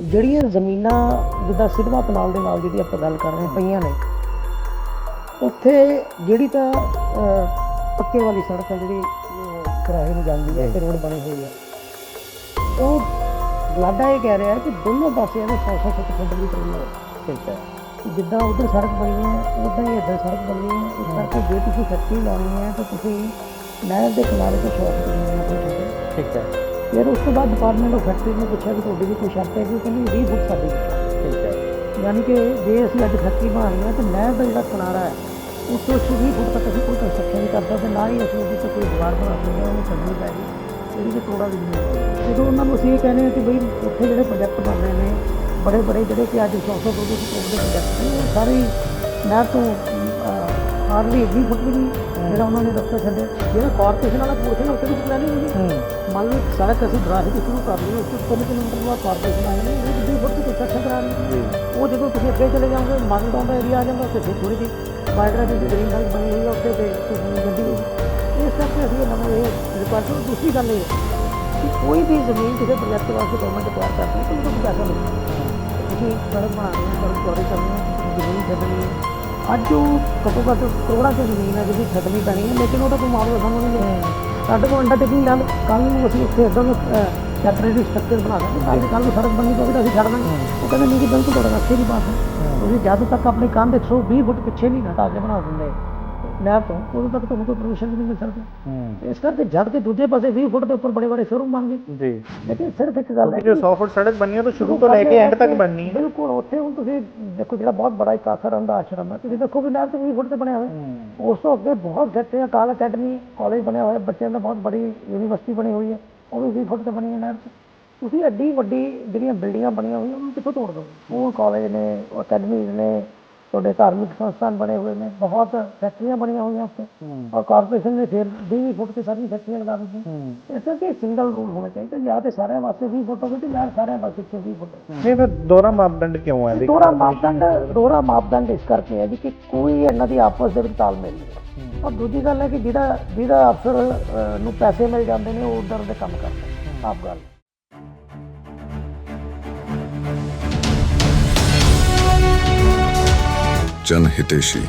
ਜਿਹੜੀਆਂ ਜ਼ਮੀਨਾਂ ਜਿੱਦਾਂ ਸਿਧਵਾ ਕਨਾਲ ਦੇ ਨਾਲ ਜਿਹਦੀ ਆਪਾਂ ਗੱਲ ਕਰ ਰਹੇ ਹਾਂ ਪਈਆਂ ਨੇ ਉੱਥੇ ਜਿਹੜੀ ਤਾਂ ਪੱਕੇ ਵਾਲੀ ਸੜਕ ਹੈ ਜਿਹੜੀ ਕਿਰਾਏ ਨੂੰ ਜਾਂਦੀ ਹੈ ਤੇ ਰੋਡ ਬਣੀ ਹੋਈ ਹੈ। ਉਹ ਗਲਾਡਾ ਇਹ ਕਹਿ ਰਿਹਾ ਕਿ ਦੋਨੋਂ ਪਾਸੇ ਇਹਦੇ 100 ਫੁੱਟ ਖੰਡ ਦੀ ਕਰੀ ਹੈ ਠੀਕ ਹੈ। ਜਿੱਦਾਂ ਉਧਰ ਸੜਕ ਬਣੀ ਹੈ ਉਦਾਂ ਹੀ ਇੱਧਰ ਸੜਕ ਬਣੀ ਹੈ। ਇਸ ਕਰਕੇ ਜੇ ਤੁਸੀਂ ਫੈਕਟਰੀ ਲਾਉਣੀ ਹੈ ਤਾਂ ਤੁਸੀਂ ਨਹਿਰ ਦੇ ਕਿਨਾਰੇ ਤੋਂ 100 ਫੁੱਟ ਜ਼ਮੀਨ ਆਪਣੀ ਛੱਡੋ ਠੀਕ ਹੈ। ਫਿਰ ਉਸ ਤੋਂ ਬਾਅਦ ਡਿਪਾਰਟਮੈਂਟ ਆਫ ਫੈਕਟਰੀ ਨੇ ਪੁੱਛਿਆ ਕਿ ਤੁਹਾਡੀ ਵੀ ਕੋਈ ਸ਼ਰਤ ਹੈ ਕਿ ਉਹ ਕਹਿੰਦੀ 20 ਫੁੱਟ ਸਾਡੀ ਠੀਕ ਹੈ। ਯਾਨੀ ਕਿ ਜੇ ਅਸੀਂ ਅੱਜ ਫੈਕਟਰੀ ਬਣਾਉਣੀ ਹੈ ਤਾਂ ਨਹਿਰ ਦਾ ਜਿਹੜਾ ਕਿਨਾਰਾ ਹੈ ਉਸ ਤੋਂ 20 ਫੁੱਟ ਤੱਕ ਅਸੀਂ ਕੋਈ ਕੰਸਟਰਕਸ਼ਨ ਨਹੀਂ ਕਰ ਸਕਦੇ ਨਾ ਹੀ ਅਸੀਂ ਉਹਦੇ ਤੇ ਕੋਈ ਦੀਵਾਰ ਬਣਾ ਸਕਦੇ ਹਾਂ ਉਹਨੂੰ ਪੈ ਗਈ। ਜਿਹੜੀ ਕਿ ਤੋੜਾ ਵੀ ਨਹੀਂ ਹੈ ਜਦੋਂ ਉਹਨਾਂ ਨੂੰ ਅਸੀਂ ਇਹ ਕਹਿੰਦੇ ਹਾਂ ਕਿ ਬਈ ਉੱਥੇ ਜਿਹੜੇ ਪ੍ਰੋਜੈਕਟ ਬਣ ਰਹੇ ਨੇ ਬੜੇ ਬੜੇ ਜਿਹੜੇ ਕਿ ਅੱਜ 100 100 200 ਫੁੱਟ ਦੇ ਪ੍ਰੋਜੈਕਟ ਨੇ ਸਾਰੇ ਨਹਿਰ ਤੋਂ ਹਾਰਡਲੀ 20 ਫੁੱਟ ਵੀ ਨਹੀਂ ਜਿਹੜਾ ਉਹਨਾਂ ਨੇ ਰਸਤਾ ਛੱਡਿਆ ਜਿਹੜਾ ਕਾਰਪੋਰੇਸ਼ਨ ਵਾਲਾ ਪੋਰਸ਼ਨ ਉੱਤੇ ਵੀ ਪਲੈਨਿੰਗ ਹੋਈ ਹੂੰ। ਮੰਨ ਲਓ ਇੱਕ ਸੜਕ ਅਸੀਂ ਦਰਾਹੇ ਤੋਂ ਸ਼ੁਰੂ ਕਰ ਲਈ ਉਸ ਤੋਂ 3 ਕਿਲੋਮੀਟਰ ਬਾਅਦ ਕਾਰਪੋਰੇਸ਼ਨ ਆਏ ਨੇ ਉਹ ਵੀ ਫੁੱਟ ਦੀ ਕੰਸਟਰਕਸ਼ਨ ਕਰਾ ਲਈ ਉਹ ਜਦੋਂ ਤੁਸੀਂ ਅੱਗੇ ਚਲੇ ਜਾਓਗੇ ਮਾਨਡਾਊਨ ਦਾ ਏਰੀਆ ਆ ਜਾਂਦਾ ਉੱਥੇ ਫਿਰ ਥੋੜੀ ਜਿਹੀ ਬਾਇਡਰਾ ਦੀ ਗ੍ਰੀਨ ਹਾਊਸ ਬਣੀ ਹੋਈ ਹੈ ਉੱਥੇ ਤੇ ਤੁਸੀਂ ਗੱਡੀ। ਇਸ ਕਰਕੇ ਅਸੀਂ ਇਹ ਨਵਾਂ ਇਹ ਰਿਕੁਆਇਰਮੈਂਟ ਦੂਸਰੀ ਗੱਲ ਇਹ ਕਿ ਕੋਈ ਵੀ ਜ਼ਮੀਨ ਕਿਸੇ ਪ੍ਰੋਜੈਕਟ ਵਾਸਤੇ ਗਵਰਨਮੈਂਟ ਤਿਆਰ ਕਰਦੀ ਹੈ ਤਾਂ ਉਹਨੂੰ ਪੈਸਾ ਨਹੀਂ। ਤੁਸੀਂ ਸੜਕ ਬਣਾਉਣੀ ਹੈ ਸੜਕ ਚੌੜੀ ਕਰਨੀ ਹੈ ਜ਼ਮੀਨ ਛੱਡਣੀ ਹੈ ਅੱਜ ਉਹ ਘੱਟੋ ਘੱਟ ਕਰੋੜਾਂ ਦੀ ਜ਼ਮੀਨ ਹੈ ਜਿਹਦੀ ਛੱਡਣੀ ਪੈਣੀ ਹੈ ਲੇਕਿਨ ਉਹਦਾ ਕੋਈ ਮਾਮਲਾ ਸਾਨੂੰ ਨਹੀਂ ਹੈ। ਸਾਡੇ ਕੋਲ ਅੰਡਰਟੇਕਿੰਗ ਨਾਲ ਕੱਲ ਨੂੰ ਅਸੀਂ ਉੱਥੇ ਇਦਾਂ ਦਾ ਟੈਂਪਰੇਰੀ ਸਟਰਕਚਰ ਬਣਾ ਸਕਦੇ ਕੱਲ ਕੱਲ ਨੂੰ ਸੜਕ ਬਣੀ ਪਵੇ ਤਾਂ ਅਸੀਂ ਛੱਡ ਦਾਂਗੇ ਉਹ ਕਹਿੰਦੇ ਨਹੀਂ ਕਿ ਬਿਲਕੁਲ ਤੁਹਾਡਾ ਅੱਛੇ ਦੀ ਬਾਤ ਹੈ। ਤੁਸੀਂ ਜਦ ਤੱਕ ਆਪਣੀ ਕੰਧ 120 ਫੁੱਟ ਪਿੱਛੇ ਨਹੀਂ ਹਟਾ ਕੇ ਬਣਾ ਦਿੰਦੇ। ਨਹਿਰ ਤੋਂ ਉਦੋਂ ਤੱਕ ਤੁਹਾਨੂੰ ਕੋਈ ਪਰਮਿਸ਼ਨ ਨਹੀਂ ਮਿਲ ਸਕਦੀ। ਹੂੰ। ਇਸ ਕਰਕੇ ਜਦ ਕਿ ਦੂਜੇ ਪਾਸੇ 20 ਫੁੱਟ ਦੇ ਉੱਪਰ ਬੜੇ ਬੜੇ ਸ਼ੋਰੂਮ ਬਣ ਗਏ ਜੀ। ਲੇਕਿਨ ਸਿਰਫ ਇੱਕ ਗੱਲ ਹੈ ਜੋ 100 ਫੁੱਟ ਸੜਕ ਬਣਨੀ ਹੈ ਤਾਂ ਸ਼ੁਰੂ ਤੋਂ ਲੈ ਕੇ ਐਂਡ ਤੱਕ ਬਣਨੀ ਹੈ। ਬਿਲਕੁਲ ਉੱਥੇ ਹੁਣ ਤੁਸੀਂ ਦੇਖੋ ਜਿਹੜਾ ਬਹੁਤ ਬੜਾ ਇੱਕ ਆਸਰਮ ਦਾ ਆਸ਼ਰਮ ਹੈ। ਤੁਸੀਂ ਦੇਖੋ ਵੀ ਨਹਿਰ ਤੇ 20 ਫੁੱਟ ਤੇ ਬਣਿਆ ਹੋਇਆ। ਉਸ ਤੋਂ ਅੱਗੇ ਬਹੁਤ ਫੈਕਟਰੀਆਂ ਕਾਲ ਅਕੈਡਮੀ ਕਾਲਜ ਬਣਿਆ ਹੋਇਆ ਬੱਚਿਆਂ ਦਾ ਬਹੁਤ ਬੜੀ ਯੂਨੀਵਰਸਿਟੀ ਬਣੀ ਹੋਈ ਹੈ। ਉਹ ਵੀ 20 ਫੁੱਟ ਤੇ ਬਣੀ ਹੈ ਨਹਿਰ ਤੇ। ਤੁਸੀਂ ਐਡੀ ਵੱਡੀ ਜਿਹੜੀਆਂ ਬਿਲਡਿੰਗਾਂ ਬਣੀਆਂ ਹੋਈਆਂ ਉਹਨਾਂ ਨੂੰ ਕਿੱਥੋਂ ਤੋੜ ਦੋਗੇ? ਉਹ ਕਾਲਜ ਨੇ ਉਹ ਨੇ ਤੁਹਾਡੇ ਧਾਰਮਿਕ ਸੰਸਥਾਨ ਬਣੇ ਹੋਏ ਨੇ ਬਹੁਤ ਫੈਕਟਰੀਆਂ ਬਣੀਆਂ ਹੋਈਆਂ ਉੱਥੇ। ਔਰ ਕਾਰਪੋਰੇਸ਼ਨ ਨੇ ਫਿਰ 20 ਫੁੱਟ ਤੇ ਸਾਰੀਆਂ ਫੈਕਟਰੀਆਂ ਲਗਾ ਦਿੱਤੀਆਂ। ਇਸ ਕਰਕੇ ਸਿੰਗਲ ਰੂਲ ਹੋਣਾ ਚਾਹੀਦਾ ਜਾਂ ਤੇ ਸਾਰਿਆਂ ਵਾਸਤੇ 20 ਫੁੱਟ ਹੋਵੇ ਤੇ ਜਾਂ ਸਾਰਿਆਂ ਵਾਸਤੇ 20 ਫੁੱਟ ਨਹੀਂ ਫਿਰ ਦੋਹਰਾ ਮਾਪਦੰਡ ਕਿਉਂ ਹੈ? ਦੋਹਰਾ ਮਾਪਦੰਡ ਦੋਹਰਾ ਮਾਪਦੰਡ ਇਸ ਕਰਕੇ ਹੈ ਜੀ ਕਿ ਕੋਈ ਇਹਨਾਂ ਦੀ ਆਪਸ ਦੇ ਵਿੱਚ ਤਾਲਮੇਲ ਨਹੀਂ ਔਰ ਦੂਜੀ ਗੱਲ ਹੈ ਕਿ ਜਿਹੜਾ ਜਿਹੜਾ ਅਫਸਰ ਨੂੰ ਪੈਸੇ ਮਿਲ ਜਾਂਦੇ ਨੇ ਉਹ ਉਧਰ ਦੇ ਕੰਮ ਕਰਦਾ ਆਪ ਗੱਲ। जन हितेशी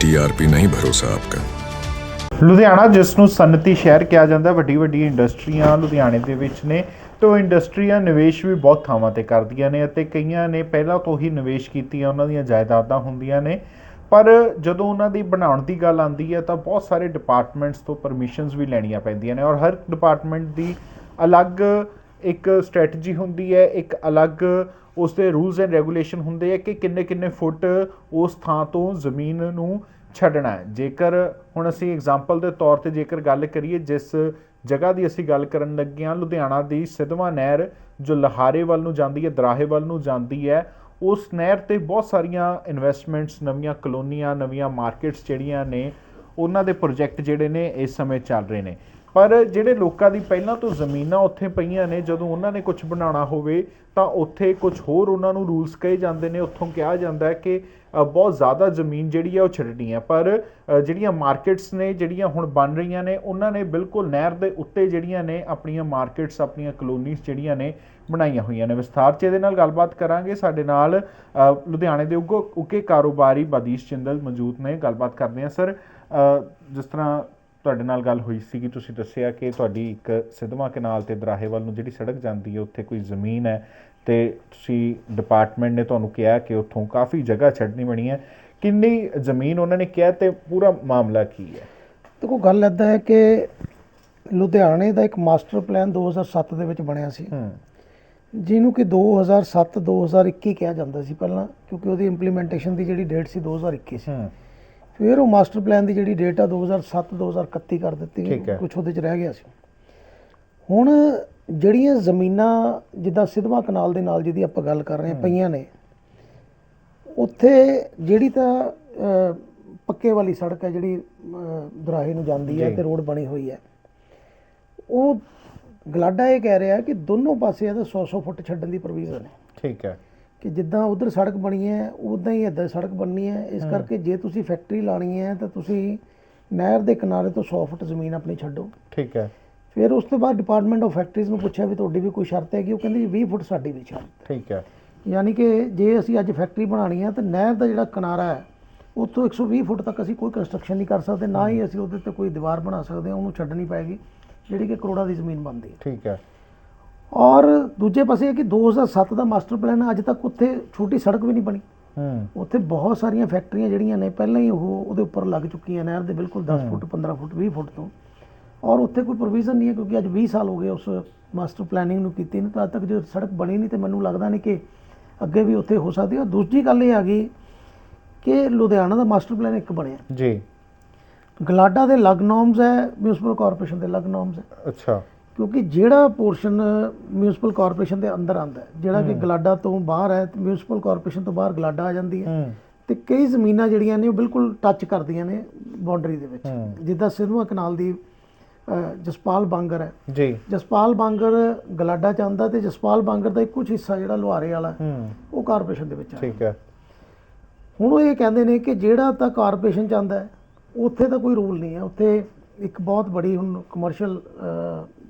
टीआरपी नहीं भरोसा आपका ਲੁਧਿਆਣਾ ਜਿਸ ਨੂੰ ਸਨਅਤੀ ਸ਼ਹਿਰ ਕਿਹਾ ਜਾਂਦਾ ਵੱਡੀ ਵੱਡੀ ਇੰਡਸਟਰੀਆਂ ਲੁਧਿਆਣੇ ਦੇ ਵਿੱਚ ਨੇ ਤੇ ਉਹ ਇੰਡਸਟਰੀਆਂ ਨਿਵੇਸ਼ ਵੀ ਬਹੁਤ ਥਾਵਾਂ ਤੇ ਕਰਦੀਆਂ ਨੇ ਅਤੇ ਕਈਆਂ ਨੇ ਪਹਿਲਾਂ ਤੋਂ ਹੀ ਨਿਵੇਸ਼ ਕੀਤੀਆਂ ਉਹਨਾਂ ਦੀਆਂ ਜਾਇਦਾਦਾਂ ਹੁੰਦੀਆਂ ਨੇ ਪਰ ਜਦੋਂ ਉਹਨਾਂ ਦੀ ਬਣਾਉਣ ਦੀ ਗੱਲ ਆਉਂਦੀ ਹੈ ਤਾਂ ਬਹੁਤ ਸਾਰੇ ਡਿਪਾਰਟਮੈਂਟਸ ਤੋਂ ਪਰਮਿਸ਼ਨਸ ਵੀ ਲੈਣੀਆਂ ਪੈਂਦੀਆਂ ਨੇ ਔਰ ਹਰ ਡਿਪਾਰਟਮੈਂਟ ਦੀ ਅਲੱਗ ਇੱਕ ਸਟ੍ਰੈਟਜੀ ਹੁੰਦੀ ਹੈ ਇੱਕ ਅਲੱਗ ਉਸ ਦੇ ਰੂਲਸ ਐਂਡ ਰੈਗੂਲੇਸ਼ਨ ਹੁੰਦੇ ਆ ਕਿ ਕਿੰਨੇ ਕਿੰਨੇ ਫੁੱਟ ਉਸ ਥਾਂ ਤੋਂ ਜ਼ਮੀਨ ਨੂੰ ਛੱਡਣਾ ਹੈ। ਜੇਕਰ ਹੁਣ ਅਸੀਂ ਐਗਜ਼ਾਮਪਲ ਦੇ ਤੌਰ ਤੇ ਜੇਕਰ ਗੱਲ ਕਰੀਏ, ਜਿਸ ਜਗ੍ਹਾ ਦੀ ਅਸੀਂ ਗੱਲ ਕਰਨ ਲੱਗੇ ਹਾਂ, ਲੁਧਿਆਣਾ ਦੀ ਸਿਧਵਾ ਨਹਿਰ ਜੋ ਲਹਾਰੇ ਵੱਲ ਨੂੰ ਜਾਂਦੀ ਹੈ, ਦਰਾਹੇ ਵੱਲ ਨੂੰ ਜਾਂਦੀ ਹੈ, ਉਸ ਨਹਿਰ ਤੇ ਬਹੁਤ ਸਾਰੀਆਂ ਇਨਵੈਸਟਮੈਂਟਸ ਨਵੀਆਂ ਕਲੋਨੀਆਂ, ਨਵੀਆਂ ਮਾਰਕੀਟਸ ਜਿਹੜੀਆਂ ਨੇ, ਉਹਨਾਂ ਦੇ ਪ੍ਰੋਜੈਕਟ ਜਿਹੜੇ ਨੇ, ਇਸ ਸਮੇਂ ਚੱਲ ਰਹੇ ਨੇ। ਪਰ ਜਿਹੜੇ ਲੋਕਾਂ ਦੀ ਪਹਿਲਾਂ ਤੋਂ ਜ਼ਮੀਨਾਂ ਉੱਥੇ ਪਈਆਂ ਨੇ, ਜਦੋਂ ਉਹਨਾਂ ਨੇ ਕੁਝ ਬਣਾਉਣਾ ਹੋਵੇ, ਤਾਂ ਉੱਥੇ ਕੁਝ ਹੋਰ ਉਹਨਾਂ ਨੂੰ ਰੂਲਸ ਕਹੇ ਜਾਂਦੇ ਨੇ। ਉੱਥੋਂ ਕਿਹਾ ਜਾਂਦਾ ਕਿ ਬਹੁਤ ਜ਼ਿਆਦਾ ਜ਼ਮੀਨ ਜਿਹੜੀ ਹੈ ਉਹ ਛੱਡਣੀ ਹੈ। ਪਰ ਜਿਹੜੀਆਂ ਮਾਰਕੀਟਸ ਨੇ, ਜਿਹੜੀਆਂ ਹੁਣ ਬਣ ਰਹੀਆਂ ਨੇ, ਉਹਨਾਂ ਨੇ ਬਿਲਕੁਲ ਨਹਿਰ ਦੇ ਉੱਤੇ ਜਿਹੜੀਆਂ ਨੇ ਆਪਣੀਆਂ ਮਾਰਕੀਟਸ, ਆਪਣੀਆਂ ਕਲੋਨੀਜ਼ ਜਿਹੜੀਆਂ ਨੇ, ਬਣਾਈਆਂ ਹੋਈਆਂ ਨੇ। ਵਿਸਥਾਰ ਚ ਇਹਦੇ ਨਾਲ ਗੱਲਬਾਤ ਕਰਾਂਗੇ। ਸਾਡੇ ਨਾਲ ਲੁਧਿਆਣੇ ਦੇ ਉੱਗੋ ਉੱਕੇ ਕਾਰੋਬਾਰੀ ਬਦੀਸ਼ ਚਿੰਦਲ ਮੌਜੂਦ ਨੇ। ਗੱਲਬਾਤ ਕਰਦੇ ਹਾਂ। ਸਰ ਜਿਸ ਤਰ੍ਹਾਂ ਤੁਹਾਡੇ ਨਾਲ ਗੱਲ ਹੋਈ ਸੀ ਕਿ ਤੁਸੀਂ ਦੱਸਿਆ ਕਿ ਤੁਹਾਡੀ ਇੱਕ ਸਿਧਵਾ ਕਨਾਲ ਤੇ ਦਰਾਹੇ ਵੱਲ ਨੂੰ ਜਿਹੜੀ ਸੜਕ ਜਾਂਦੀ ਹੈ ਉੱਥੇ ਕੋਈ ਜ਼ਮੀਨ ਹੈ ਤੇ ਤੁਸੀਂ ਡਿਪਾਰਟਮੈਂਟ ਨੇ ਤੁਹਾਨੂੰ ਕਿਹਾ ਕਿ ਉੱਥੋਂ ਕਾਫੀ ਜਗ੍ਹਾ ਛੱਡਣੀ ਬਣੀ ਹੈ। ਕਿੰਨੀ ਜ਼ਮੀਨ ਉਹਨਾਂ ਨੇ ਕਿਹਾ ਤੇ ਪੂਰਾ ਮਾਮਲਾ ਕੀ ਹੈ? ਦੇਖੋ ਗੱਲ ਇਦਾਂ ਹੈ ਕਿ ਲੁਧਿਆਣੇ ਦਾ ਇੱਕ ਮਾਸਟਰ ਪਲਾਨ 2007 ਦੇ ਵਿੱਚ ਬਣਿਆ ਸੀ। ਜਿਹਨੂੰ ਕਿ 2007 2021 ਕਿਹਾ ਜਾਂਦਾ ਸੀ ਪਹਿਲਾਂ ਕਿਉਂਕਿ ਉਹਦੀ ਇੰਪਲੀਮੈਂਟੇਸ਼ਨ ਦੀ ਜਿਹੜੀ ਡੇਟ ਸੀ 2021 ਸੀ। ਫਿਰ ਉਹ ਮਾਸਟਰ ਪਲਾਨ ਦੀ ਜਿਹੜੀ ਡੇਟ ਆ 2007 2031 ਕਰ ਦਿੱਤੀ ਠੀਕ ਹੈ। ਕੁਝ ਉਹਦੇ ਚ ਰਹਿ ਗਿਆ ਸੀ। ਹੁਣ ਜਿਹੜੀਆਂ ਜ਼ਮੀਨਾਂ ਜਿੱਦਾਂ ਸਿਧਵਾ ਕਨਾਲ ਦੇ ਨਾਲ ਜਿਹਦੀ ਆਪਾਂ ਗੱਲ ਕਰ ਰਹੇ ਹਾਂ ਪਈਆਂ ਨੇ ਉੱਥੇ ਜਿਹੜੀ ਤਾਂ ਅਹ, ਪੱਕੇ ਵਾਲੀ ਸੜਕ ਹੈ ਜਿਹੜੀ ਅਹ, ਦਰਾਹੇ ਨੂੰ ਜਾਂਦੀ ਹੈ। ਤੇ ਰੋਡ ਬਣੀ ਹੋਈ ਹੈ। ਉਹ ਗਲਾਡਾ ਇਹ ਕਹਿ ਰਿਹਾ ਕਿ ਦੋਨੋਂ ਪਾਸੇ ਇਹਦਾ 100-100 ਫੁੱਟ ਛੱਡਣ ਦੀ ਪ੍ਰੋਵੀਜ਼ਨ ਹੈ। ਠੀਕ ਹੈ। ਕਿ ਜਿੱਦਾਂ ਉਧਰ ਸੜਕ ਬਣੀ ਹੈ ਉਦਾਂ ਹੀ ਇੱਧਰ ਸੜਕ ਬਣਨੀ ਹੈ। ਇਸ ਕਰਕੇ ਜੇ ਤੁਸੀਂ ਫੈਕਟਰੀ ਲਾਣੀ ਹੈ ਤਾਂ ਤੁਸੀਂ ਨਹਿਰ ਦੇ ਕਿਨਾਰੇ ਤੋਂ 100 ਫੁੱਟ ਜ਼ਮੀਨ ਆਪਣੀ ਛੱਡੋ। ਠੀਕ ਹੈ। ਫਿਰ ਉਸ ਤੋਂ ਬਾਅਦ ਡਿਪਾਰਟਮੈਂਟ ਆਫ ਫੈਕਟਰੀਜ਼ ਨੂੰ ਪੁੱਛਿਆ ਵੀ ਤੁਹਾਡੀ ਵੀ ਕੋਈ ਸ਼ਰਤ ਹੈ ਕਿ ਉਹ ਕਹਿੰਦੇ ਜੀ 20 ਫੁੱਟ ਸਾਡੀ ਵੀ ਸ਼ਰਤ। ਠੀਕ ਹੈ। ਯਾਨੀ ਕਿ ਜੇ ਅਸੀਂ ਅੱਜ ਫੈਕਟਰੀ ਬਣਾਉਣੀ ਹੈ ਤਾਂ ਨਹਿਰ ਦਾ ਜਿਹੜਾ ਕਿਨਾਰਾ ਹੈ ਉੱਥੋਂ 120 ਫੁੱਟ ਤੱਕ ਅਸੀਂ ਕੋਈ ਕੰਸਟਰਕਸ਼ਨ ਨਹੀਂ ਕਰ ਸਕਦੇ ਨਾ ਹੀ ਅਸੀਂ ਉਹਦੇ ਤੇ ਕੋਈ ਦੀਵਾਰ ਬਣਾ ਸਕਦੇ ਹਾਂ ਉਹਨੂੰ ਛੱਡਣੀ ਪਏਗੀ ਜਿਹੜੀ ਕਿ ਕਰੋੜਾਂ ਦੀ ਜ਼ਮੀਨ ਬਣਦੀ ਹੈ। ਠੀਕ ਹੈ। ਔਰ ਦੂਜੇ ਪਾਸੇ ਇਹ ਕਿ 2007 ਦਾ ਮਾਸਟਰ ਪਲਾਨ ਅੱਜ ਤੱਕ ਉੱਥੇ ਛੋਟੀ ਸੜਕ ਵੀ ਨਹੀਂ ਬਣੀ। ਹੂੰ। ਉੱਥੇ ਬਹੁਤ ਸਾਰੀਆਂ ਫੈਕਟਰੀਆਂ ਜਿਹੜੀਆਂ ਨੇ ਪਹਿਲਾਂ ਹੀ ਉਹ ਉਹਦੇ ਉੱਪਰ ਲੱਗ ਚੁੱਕੀਆਂ ਨਹਿਰ ਦੇ ਬਿਲਕੁਲ 10 ਫੁੱਟ 15 ਫੁੱਟ 20 ਫੁੱਟ ਤੋਂ। ਔਰ ਉੱਥੇ ਕੋਈ ਪ੍ਰੋਵੀਜ਼ਨ ਨਹੀਂ ਹੈ ਕਿਉਂਕਿ ਅੱਜ 20 ਸਾਲ ਹੋ ਗਏ ਉਸ ਮਾਸਟਰ ਪਲੈਨਿੰਗ ਨੂੰ ਕੀਤੀ ਨੂੰ ਤਾਂ ਅੱਜ ਤੱਕ ਜੇ ਸੜਕ ਬਣੀ ਨਹੀਂ ਤੇ ਮੈਨੂੰ ਲੱਗਦਾ ਨਹੀਂ ਕਿ ਅੱਗੇ ਵੀ ਉੱਥੇ ਹੋ ਸਕਦੀ ਹੈ। ਔਰ ਦੂਜੀ ਗੱਲ ਇਹ ਆ ਗਈ ਕਿ ਲੁਧਿਆਣਾ ਦਾ ਮਾਸਟਰ ਪਲਾਨ ਇੱਕ ਬਣਿਆ। ਜੀ। ਗਲਾਡਾ ਦੇ ਲਗ ਨੋਰਮਸ ਹੈ ਮਿਊਨਿਸਪਲ ਕਾਰਪੋਰੇਸ਼ਨ ਦੇ ਲਗ ਨੋਰਮਸ ਹੈ। ਅੱਛਾ। ਕਿਉਂਕਿ ਜਿਹੜਾ ਪੋਰਸ਼ਨ ਮਿਊਨਿਸਪਲ ਕਾਰਪੋਰੇਸ਼ਨ ਦੇ ਅੰਦਰ ਆਂਦਾ ਹੈ ਜਿਹੜਾ ਕਿ ਗਲਾਡਾ ਤੋਂ ਬਾਹਰ ਹੈ ਤੇ ਮਿਊਨਿਸਪਲ ਕਾਰਪੋਰੇਸ਼ਨ ਤੋਂ ਬਾਹਰ ਗਲਾਡਾ ਆ ਜਾਂਦੀ ਹੈ। ਤੇ ਕਈ ਜ਼ਮੀਨਾਂ ਜਿਹੜੀਆਂ ਨੇ ਉਹ ਬਿਲਕੁਲ ਟੱਚ ਕਰਦੀਆਂ ਨੇ ਬਾਉਂਡਰੀ ਦੇ ਵਿੱਚ। ਜਿੱਦਾਂ ਸਿਧਵਾ ਕਨਾਲ ਦੀ ਜਸਪਾਲ ਬਾਂਗਰ ਹੈ। ਜੀ। ਜਸਪਾਲ ਬਾਂਗਰ ਗਲਾਡਾ ਚ ਆਉਂਦਾ ਤੇ ਜਸਪਾਲ ਬਾਂਗਰ ਦਾ ਇੱਕ ਕੁਝ ਹਿੱਸਾ ਜਿਹੜਾ ਲੁਹਾਰੇ ਵਾਲਾ ਉਹ ਕਾਰਪੋਰੇਸ਼ਨ ਦੇ ਵਿੱਚ ਆ ਠੀਕ ਹੈ। ਹੁਣ ਉਹ ਇਹ ਕਹਿੰਦੇ ਨੇ ਕਿ ਜਿਹੜਾ ਤਾਂ ਕਾਰਪੋਰੇਸ਼ਨ ਚ ਆਉਂਦਾ ਹੈ, ਉੱਥੇ ਤਾਂ ਕੋਈ ਰੂਲ ਨਹੀਂ ਹੈ। ਉੱਥੇ ਇੱਕ ਬਹੁਤ ਬੜੀ ਹੁਣ ਕਮਰਸ਼ੀਅਲ